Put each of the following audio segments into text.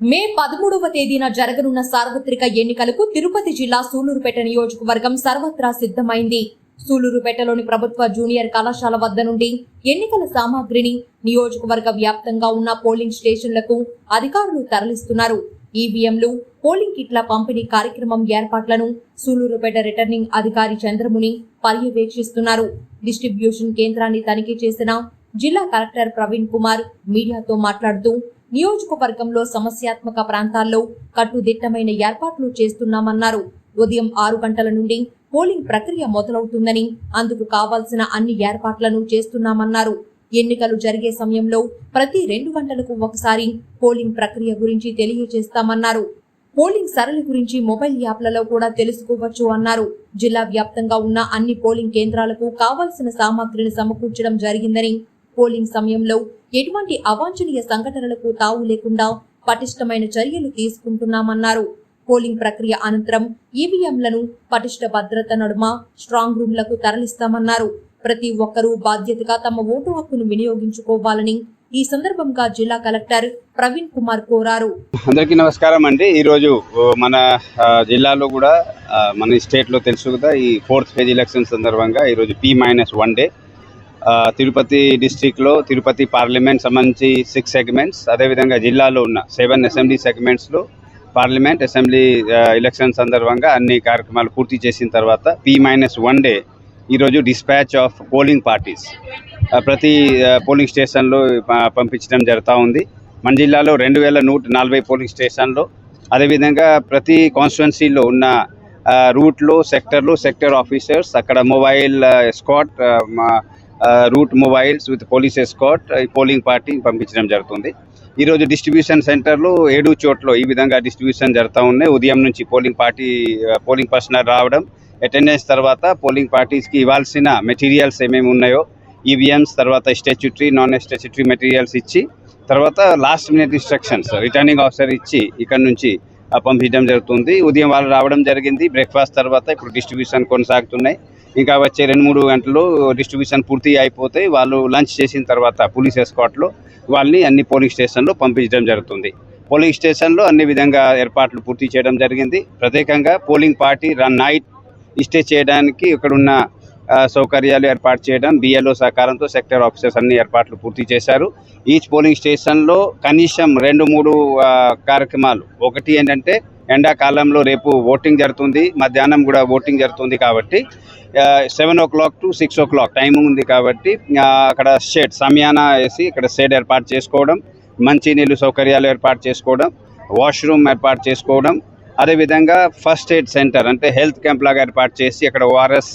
మే పదమూడవ తేదీన జరగనున్న సార్వత్రిక ఎన్నికలకు తిరుపతి జిల్లా సూలూరుపేట నియోజకవర్గం సర్వత్రా సిద్ధమైంది. సూలూరుపేటలోని ప్రభుత్వ జూనియర్ కళాశాల వద్ద నుండి ఎన్నికల సామాగ్రిని నియోజకవర్గ వ్యాప్తంగా ఉన్న పోలింగ్ స్టేషన్లకు అధికారులు తరలిస్తున్నారు. ఈవీఎంలు పోలింగ్ కిట్ల పంపిణీ కార్యక్రమం ఏర్పాట్లను సూలూరుపేట రిటర్నింగ్ అధికారి చంద్రముని పర్యవేక్షిస్తున్నారు. డిస్ట్రిబ్యూషన్ కేంద్రాన్ని తనిఖీ చేసిన జిల్లా కలెక్టర్ ప్రవీణ్ కుమార్ మీడియాతో మాట్లాడుతూ నియోజకవర్గంలో సమస్యాత్మక ప్రాంతాల్లో కట్టుదిట్టమైన ఏర్పాట్లు చేస్తున్నామన్నారు. ఉదయం ఆరు గంటల నుండి పోలింగ్ ప్రక్రియ మొదలవుతుందని అందుకు కావాల్సిన అన్ని ఏర్పాట్లను చేస్తున్నామన్నారు. ఎన్నికలు జరిగే సమయంలో ప్రతి రెండు గంటలకు ఒకసారి పోలింగ్ ప్రక్రియ గురించి తెలియజేస్తామన్నారు. పోలింగ్ సరళి గురించి మొబైల్ యాప్లలో కూడా తెలుసుకోవచ్చు అన్నారు. జిల్లా వ్యాప్తంగా ఉన్న అన్ని పోలింగ్ కేంద్రాలకు కావాల్సిన సామాగ్రిని సమకూర్చడం జరిగిందని పోలింగ్ సమయంలో ఎటువంటి అవాంఛనీయ సంఘటనలకు తావు లేకుండా పటిష్టమైన చర్యలు తీసుకుంటున్నామన్నారు. పోలింగ్ ప్రక్రియ అనంతరం ఈవీఎంలను పటిష్ట భద్రత నడుమ స్ట్రాంగ్ రూమ్లకు తరలిస్తామన్నారు. ప్రతి ఒక్కరూ బాధ్యతగా తమ ఓటు హక్కును వినియోగించుకోవాలని ఈ సందర్భంగా జిల్లా కలెక్టర్ ప్రవీణ్ కుమార్ కోరారు. అందరికీ నమస్కారం అండి. ఈరోజు మన జిల్లాలో కూడా మన మన స్టేట్లో తెలుసు కదా ఈ ఫోర్త్ ఫేజ్ ఎలక్షన్ సందర్భంగా ఈరోజు P minus one day Tirupati డిస్టిక్లో తిరుపతి పార్లమెంట్ సంబంధించి సిక్స్ సెగ్మెంట్స్ అదేవిధంగా జిల్లాలో ఉన్న సెవెన్ అసెంబ్లీ సెగ్మెంట్స్లో పార్లమెంట్ అసెంబ్లీ ఎలక్షన్ సందర్భంగా అన్ని కార్యక్రమాలు పూర్తి చేసిన తర్వాత పి మైనస్ వన్ డే ఈరోజు dispatch of polling parties polling polling స్టేషన్లో పంపించడం జరుగుతూ ఉంది. మన జిల్లాలో రెండు వేల నూట నలభై పోలింగ్ స్టేషన్లో అదేవిధంగా ప్రతి కాన్స్టిట్యున్సీలో ఉన్న రూట్లో సెక్టర్లు సెక్టర్ ఆఫీసర్స్ అక్కడ mobile escort route mobiles with police escort polling party పంపించడం జరుగుతుంది. ఈరోజు డిస్ట్రిబ్యూషన్ సెంటర్లు ఏడు చోట్ల ఈ విధంగా డిస్ట్రిబ్యూషన్ జరుగుతూ ఉన్నాయి. ఉదయం నుంచి పోలింగ్ పార్టీ పోలింగ్ పర్సనల్ రావడం అటెండెన్స్ తర్వాత పోలింగ్ పార్టీస్కి ఇవ్వాల్సిన మెటీరియల్స్ ఏమేమి ఉన్నాయో ఈవీఎంస్ తర్వాత స్టాచ్యుటరీ నాన్ స్టాచ్యుటరీ మెటీరియల్స్ ఇచ్చి తర్వాత last minute instructions returning officer ఇచ్చి ఇక్కడ నుంచి పంపించడం జరుగుతుంది. ఉదయం వాళ్ళు రావడం జరిగింది. బ్రేక్ఫాస్ట్ తర్వాత ఇప్పుడు డిస్ట్రిబ్యూషన్ కొనసాగుతున్నాయి. ఇంకా వచ్చే రెండు మూడు గంటలు డిస్ట్రిబ్యూషన్ పూర్తి అయిపోతే వాళ్ళు లంచ్ చేసిన తర్వాత పోలీస్ ఎస్కాట్లో వాళ్ళని అన్ని పోలింగ్ స్టేషన్లో పంపించడం జరుగుతుంది. పోలింగ్ స్టేషన్లో అన్ని విధంగా ఏర్పాట్లు పూర్తి చేయడం జరిగింది. ప్రత్యేకంగా polling party run night stay చేయడానికి ఇక్కడ ఉన్న సౌకర్యాలు ఏర్పాటు చేయడం బిఎల్ఓ సహకారంతో సెక్టర్ ఆఫీసర్స్ అన్ని ఏర్పాట్లు పూర్తి చేశారు. ఈచ్ పోలింగ్ స్టేషన్లో కనీసం రెండు మూడు కార్యక్రమాలు. ఒకటి ఏంటంటే ఎండాకాలంలో రేపు ఓటింగ్ జరుగుతుంది మధ్యాహ్నం కూడా ఓటింగ్ జరుగుతుంది కాబట్టి seven o'clock to six o'clock time ఉంది కాబట్టి అక్కడ షేడ్ సమయాన వేసి ఇక్కడ షేడ్ ఏర్పాటు చేసుకోవడం మంచినీళ్ళు సౌకర్యాలు ఏర్పాటు చేసుకోవడం వాష్రూమ్ ఏర్పాటు చేసుకోవడం అదేవిధంగా ఫస్ట్ ఎయిడ్ సెంటర్ అంటే హెల్త్ క్యాంప్ లాగా ఏర్పాటు చేసి అక్కడ ఓఆర్ఎస్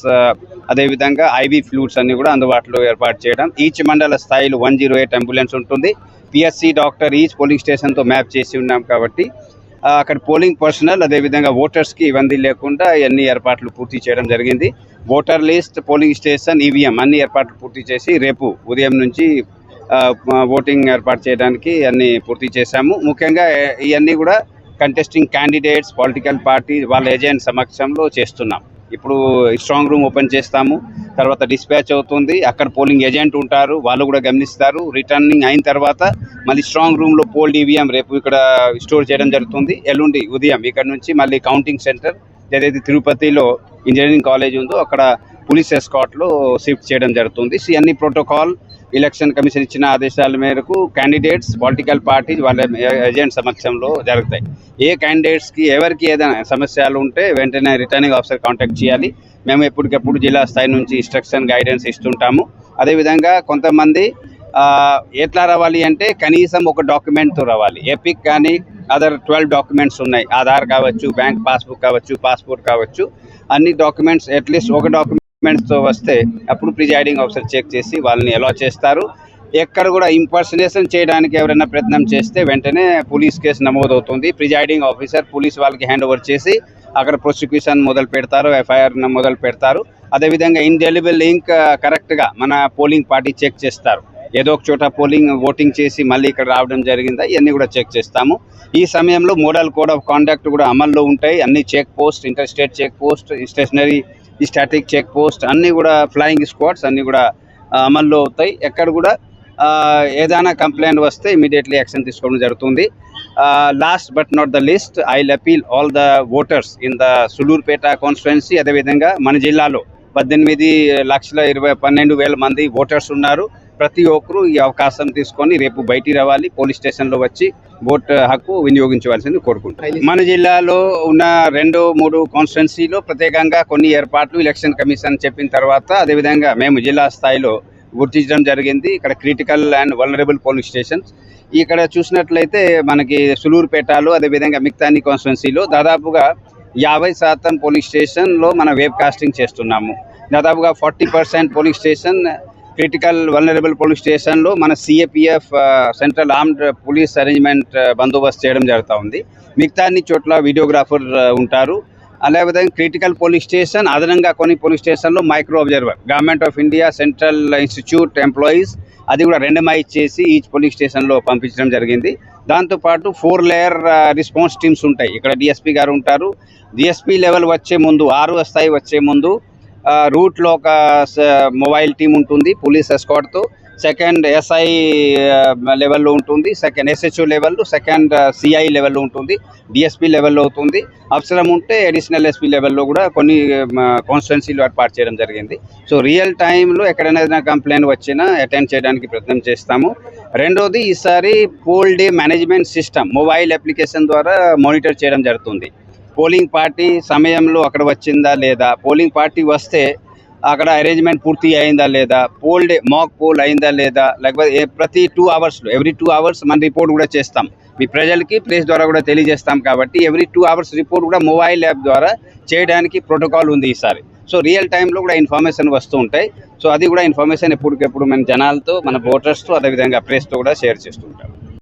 అదేవిధంగా ఐవి ఫ్లూట్స్ అన్ని కూడా అందుబాటులో ఏర్పాటు చేయడం. ఈచ్ మండల స్థాయిలో వన్ జీరో ఎయిట్ అంబులెన్స్ ఉంటుంది. పిఎస్సి డాక్టర్ ఈచ్ పోలింగ్ స్టేషన్తో మ్యాప్ చేసి ఉన్నాం కాబట్టి అక్కడ పోలింగ్ పర్సనల్ అదేవిధంగా ఓటర్స్కి ఇబ్బంది లేకుండా అన్ని ఏర్పాట్లు పూర్తి చేయడం జరిగింది. Voter list polling station EVM అన్ని ఏర్పాట్లు పూర్తి చేసి రేపు ఉదయం నుంచి ఓటింగ్ ఏర్పాటు చేయడానికి అన్ని పూర్తి చేశాము. ముఖ్యంగా ఇవన్నీ కూడా కంటెస్టింగ్ క్యాండిడేట్స్ పొలిటికల్ పార్టీ వాళ్ళ ఏజెంట్ సమక్షంలో చేస్తున్నాం. ఇప్పుడు స్ట్రాంగ్ రూమ్ ఓపెన్ చేస్తాము. తర్వాత డిస్పాచ్ అవుతుంది. అక్కడ పోలింగ్ ఏజెంట్ ఉంటారు. వాళ్ళు కూడా గమనిస్తారు. రిటర్నింగ్ అయిన తర్వాత మళ్ళీ స్ట్రాంగ్ రూమ్లో పోల్ ఈవీఎం రేపు ఇక్కడ స్టోర్ చేయడం జరుగుతుంది. ఎల్లుండి ఉదయం ఇక్కడ నుంచి మళ్ళీ కౌంటింగ్ సెంటర్ ఏదైతే తిరుపతిలో ఇంజనీరింగ్ కాలేజ్ ఉందో అక్కడ పోలీస్ ఎస్కాట్లో షిఫ్ట్ చేయడం జరుగుతుంది. సో అన్ని ప్రోటోకాల్ ఎలక్షన్ కమిషన్ ఇచ్చిన ఆదేశాల మేరకు క్యాండిడేట్స్ పొలిటికల్ పార్టీస్ వాళ్ళ ఏజెంట్ సమక్షంలో జరుగుతాయి. ఏ క్యాండిడేట్స్కి ఎవరికి ఏదైనా సమస్యలు ఉంటే వెంటనే రిటర్నింగ్ ఆఫీసర్ కాంటాక్ట్ చేయాలి. మేము ఎప్పటికప్పుడు జిల్లా స్థాయి నుంచి ఇన్స్ట్రక్షన్ గైడెన్స్ ఇస్తుంటాము. అదేవిధంగా కొంతమంది ఎట్లా రావాలి అంటే కనీసం ఒక డాక్యుమెంట్తో రావాలి. ఎపిక్ కానీ అదర్ ట్వెల్వ్ డాక్యుమెంట్స్ ఉన్నాయి. ఆధార్ కావచ్చు బ్యాంక్ పాస్బుక్ కావచ్చు పాస్పోర్ట్ కావచ్చు. అన్ని డాక్యుమెంట్స్ అట్లీస్ట్ ఒక డాక్యుమెంట్ డాక్యుమెంట్స్తో వస్తే అప్పుడు ప్రిజైడింగ్ ఆఫీసర్ చెక్ చేసి వాళ్ళని ఎలా చేస్తారు. ఎక్కడ కూడా ఇంపర్సనేషన్ చేయడానికి ఎవరైనా ప్రయత్నం చేస్తే వెంటనే పోలీస్ కేసు నమోదవుతుంది. ప్రిజైడింగ్ ఆఫీసర్ పోలీస్ వాళ్ళకి హ్యాండ్ ఓవర్ చేసి అక్కడ ప్రాసిక్యూషన్ మొదలు పెడతారు ఎఫ్ఐఆర్ మొదలు పెడతారు. అదేవిధంగా ఇండెలిబుల్ లింక్ కరెక్ట్గా మన పోలింగ్ పార్టీ చెక్ చేస్తారు. ఏదో ఒక చోట పోలింగ్ ఓటింగ్ చేసి మళ్ళీ ఇక్కడ రావడం జరిగిందా ఇవన్నీ కూడా చెక్ చేస్తాము. ఈ సమయంలో మోడల్ కోడ్ ఆఫ్ కాండక్ట్ కూడా అమల్లో ఉంటాయి. అన్ని check post inter state check post stationary static check post అన్నీ కూడా ఫ్లయింగ్ స్క్వాడ్స్ అన్నీ కూడా అమల్లో అవుతాయి. ఎక్కడ కూడా ఏదైనా కంప్లైంట్ వస్తే ఇమీడియట్లీ యాక్షన్ తీసుకోవడం జరుగుతుంది. Last but not the least I appeal all the voters in the Sullurpeta constituency అదేవిధంగా మన జిల్లాలో పద్దెనిమిది లక్షల ఇరవై పన్నెండు వేల మంది ఓటర్స్ ఉన్నారు. ప్రతి ఒక్కరూ ఈ అవకాశం తీసుకొని రేపు బయటికి రావాలి పోలీస్ స్టేషన్లో వచ్చి ఓట్ హక్కు వినియోగించవలసింది కోరుకుంటున్నాను మన జిల్లాలో ఉన్న రెండు మూడు కాన్స్టిట్యున్సీలో ప్రత్యేకంగా కొన్ని ఏర్పాట్లు ఎలక్షన్ కమిషన్ చెప్పిన తర్వాత అదేవిధంగా మేము జిల్లా స్థాయిలో గుర్తించడం జరిగింది. ఇక్కడ critical and vulnerable polling stations. ఇక్కడ చూసినట్లయితే మనకి సులూరుపేటలో అదేవిధంగా మిగతాని కాన్స్టిట్యున్సీలో దాదాపుగా యాభై శాతం పోలింగ్ స్టేషన్లో మనం వెబ్ కాస్టింగ్ చేస్తున్నాము. దాదాపుగా forty percent polling station critical vulnerable police స్టేషన్లో మన CAPF central armed police arrangement బందోబస్తు చేయడం జరుగుతూ ఉంది. మిగతా అన్ని చోట్ల వీడియోగ్రాఫర్ uh, ఉంటారు. అదేవిధంగా క్రిటికల్ పోలీస్ స్టేషన్ అదనంగా కొన్ని పోలీస్ స్టేషన్లో micro observer government of India central institute employees అది కూడా రెండమైజ్ చేసి ఈచ్ పోలీస్ స్టేషన్లో పంపించడం జరిగింది. దాంతోపాటు ఫోర్ లేయర్ రెస్పాన్స్ టీమ్స్ ఉంటాయి. ఇక్కడ డిఎస్పీ గారు ఉంటారు. డిఎస్పీ లెవెల్ వచ్చే ముందు ఆరు స్థాయి వచ్చే ముందు రూట్లో ఒక మొబైల్ టీం ఉంటుంది పోలీస్ ఎస్కాట్తో సెకండ్ ఎస్ఐ లెవెల్లో ఉంటుంది సెకండ్ ఎస్హెచ్ఓ లెవెల్లో సెకండ్ సిఐ లెవెల్లో ఉంటుంది డిఎస్పీ లెవెల్లో అవుతుంది అవసరం ఉంటే అడిషనల్ ఎస్పీ లెవెల్లో కూడా కొన్ని కాన్స్టిట్యున్సీలు ఏర్పాటు చేయడం జరిగింది. సో రియల్ టైంలో ఎక్కడైనా కంప్లైంట్ వచ్చినా అటెండ్ చేయడానికి ప్రయత్నం చేస్తాము. రెండోది ఈసారి poll day management system mobile application ద్వారా మానిటర్ చేయడం జరుగుతుంది. పోలింగ్ పార్టీ సమయంలో అక్కడ వచ్చిందా లేదా? పోలింగ్ పార్టీ వస్తే అక్కడ అరేంజ్మెంట్ పూర్తి అయిందా లేదా? పోల్ డే మాక్ పోల్ అయిందా లేదా? లేకపోతే ప్రతి టూ అవర్స్లో ఎవ్రీ టూ అవర్స్ మన రిపోర్ట్ కూడా చేస్తాం. మీ ప్రజలకి ప్లేస్ ద్వారా కూడా తెలియజేస్తాం కాబట్టి ఎవ్రీ టూ అవర్స్ రిపోర్ట్ కూడా మొబైల్ యాప్ ద్వారా చేయడానికి ప్రోటోకాల్ ఉంది ఈసారి. సో రియల్ టైంలో కూడా ఇన్ఫర్మేషన్ వస్తూ ఉంటాయి. సో అది కూడా ఇన్ఫర్మేషన్ ఎప్పటికెప్పుడు మన జనాలతో మన ఓటర్స్తో అదేవిధంగా ప్రెస్తో కూడా షేర్ చేస్తుంటాం